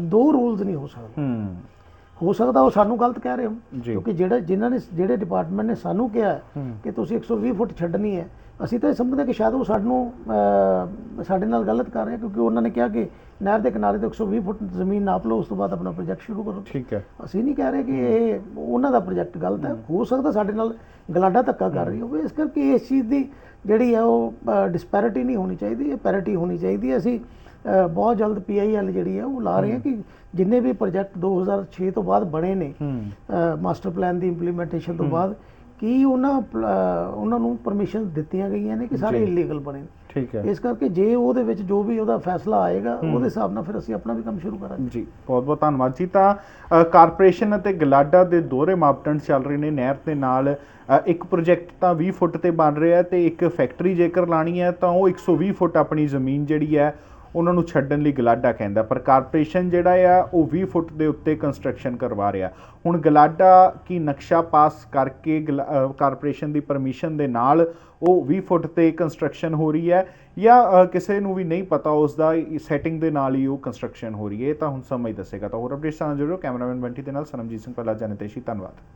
ਦੋ ਰੂਲਸ ਨਹੀਂ ਹੋ ਸਕਦੇ। ਹੂੰ ਸਕਦਾ ਉਹ ਸਾਨੂੰ ਗਲਤ ਕਹਿ ਰਹੇ ਹੋ। ਕਿਉਂਕਿ ਜਿਹੜਾ ਜਿਨ੍ਹਾਂ ਨੇ ਜਿਹੜੇ ਡਿਪਾਰਟਮੈਂਟ ਨੇ ਸਾਨੂੰ ਕਿਹਾ ਕਿ ਤੁਸੀਂ 120 ਫੁੱਟ ਛੱਡਣੀ ਹੈ ਅਸੀਂ ਤਾਂ ਇਹ ਸਮਝਦੇ ਕਿ ਸ਼ਾਇਦ ਉਹ ਸਾਨੂੰ ਸਾਡੇ ਨਾਲ ਗਲਤ ਕਰ ਰਹੇ ਕਿਉਂਕਿ ਉਹਨਾਂ ਨੇ ਕਿਹਾ ਕਿ ਨਹਿਰ ਦੇ ਕਿਨਾਰੇ ਤੋਂ 120 ਫੁੱਟ ਜ਼ਮੀਨ ਨਾਪ ਲਓ ਉਸ ਤੋਂ ਬਾਅਦ ਆਪਣਾ ਪ੍ਰੋਜੈਕਟ ਸ਼ੁਰੂ ਕਰੋ। ਠੀਕ ਹੈ। ਅਸੀਂ ਨਹੀਂ ਕਹਿ ਰਹੇ ਕਿ ਇਹ ਉਹਨਾਂ ਦਾ ਪ੍ਰੋਜੈਕਟ ਗਲਤ ਹੈ ਹੋ। ਸਕਦਾ ਸਾਡੇ ਨਾਲ ਗਲਾਡਾ ਧੱਕਾ ਕਰ ਰਹੀ ਹੋਵੇ ਇਸ ਕਰਕੇ ਇਸ ਚੀਜ਼ ਦੀ ਜਿਹੜੀ ਹੈ ਉਹ ਡਿਸਪੈਰਿਟੀ ਨਹੀਂ ਹੋਣੀ ਚਾਹੀਦੀ ਇਹ ਪੈਰਿਟੀ ਹੋਣੀ ਚਾਹੀਦੀ ਹੈ। ਅਸੀਂ ਬਹੁਤ ਜਲਦ ਪੀਆਈਐਲ ਜਿਹੜੀ ਹੈ ਉਹ ਲਾ ਰਹੇ ਹਾਂ। ਕਿ ਜਿੰਨੇ ਵੀ ਪ੍ਰੋਜੈਕਟ 2006 ਤੋਂ ਬਾਅਦ ਬਣੇ ਨੇ ਮਾਸਟਰ ਪਲਾਨ ਦੀ ਇੰਪਲੀਮੈਂਟੇਸ਼ਨ ਤੋਂ ਬਾਅਦ ਕੀ ਉਹਨਾਂ ਉਹਨਾਂ ਨੂੰ ਪਰਮਿਸ਼ਨ ਦਿੱਤੀਆਂ ਗਈਆਂ ਨੇ ਕਿ ਸਾਰੇ ਇਲੀਗਲ ਬਣੇ ਨੇ? ਠੀਕ ਹੈ। ਇਸ ਕਰਕੇ ਜੇ ਉਹਦੇ ਵਿੱਚ ਜੋ ਵੀ ਉਹਦਾ ਫੈਸਲਾ ਆਏਗਾ ਉਹਦੇ ਹਿਸਾਬ ਨਾਲ ਫਿਰ ਅਸੀਂ ਆਪਣਾ ਵੀ ਕੰਮ ਸ਼ੁਰੂ ਕਰਾਂਗੇ। ਜੀ ਬਹੁਤ ਬਹੁਤ ਧੰਨਵਾਦ ਜੀ। ਤਾਂ ਕਾਰਪੋਰੇਸ਼ਨ ਅਤੇ ਗਲਾਡਾ ਦੇ ਦੋਹਰੇ ਮਾਪਦੰਡ ਚੱਲ ਰਹੇ ਨੇ। ਨਹਿਰ ਦੇ ਨਾਲ ਇੱਕ ਪ੍ਰੋਜੈਕਟ ਤਾਂ 20 ਫੁੱਟ ਤੇ ਬਣ ਰਿਹਾ ਹੈ ਤੇ ਇੱਕ ਫੈਕਟਰੀ ਜੇਕਰ ਲਾਣੀ ਹੈ ਤਾਂ ਉਹ 120 ਫੁੱਟ ਆਪਣੀ ਜ਼ਮੀਨ ਜਿਹੜੀ ਹੈ ਉਹਨਾਂ ਨੂੰ ਛੱਡਣ ਲਈ ਗਲਾਡਾ ਕਹਿੰਦਾ, ਪਰ ਕਾਰਪੋਰੇਸ਼ਨ ਜਿਹੜਾ ਆ, ਉਹ 20 ਫੁੱਟ ਦੇ ਉੱਤੇ ਕੰਸਟਰਕਸ਼ਨ ਕਰਵਾ ਰਿਹਾ। ਹੁਣ ਗਲਾਡਾ ਕੀ ਨਕਸ਼ਾ ਪਾਸ ਕਰਕੇ ਗਲਾ- ਕਾਰਪੋਰੇਸ਼ਨ ਦੀ ਪਰਮਿਸ਼ਨ ਦੇ ਨਾਲ ਉਹ 20 ਫੁੱਟ ਤੇ ਕੰਸਟਰਕਸ਼ਨ ਹੋ ਰਹੀ ਹੈ, ਜਾਂ ਕਿਸੇ ਨੂੰ ਵੀ ਨਹੀਂ ਪਤਾ ਉਸ ਦਾ ਸੈਟਿੰਗ ਦੇ ਨਾਲ ਹੀ ਉਹ ਕੰਸਟਰਕਸ਼ਨ ਹੋ ਰਹੀ ਹੈ, ਇਹ ਤਾਂ ਹੁਣ ਸਮਾਂ ਹੀ ਦੱਸੇਗਾ। ਤਾਂ ਹੋਰ ਅਪਡੇਟਸ ਨਾਲ ਜੁੜੋ ਕੈਮਰਾਮੈਨ ਬੰਟੀ ਦੇ ਨਾਲ ਸਰਮਜੀਤ ਸਿੰਘ ਪੱਲਾ ਜਨਤੇਸ਼ੀ ਧੰਨਵਾਦ।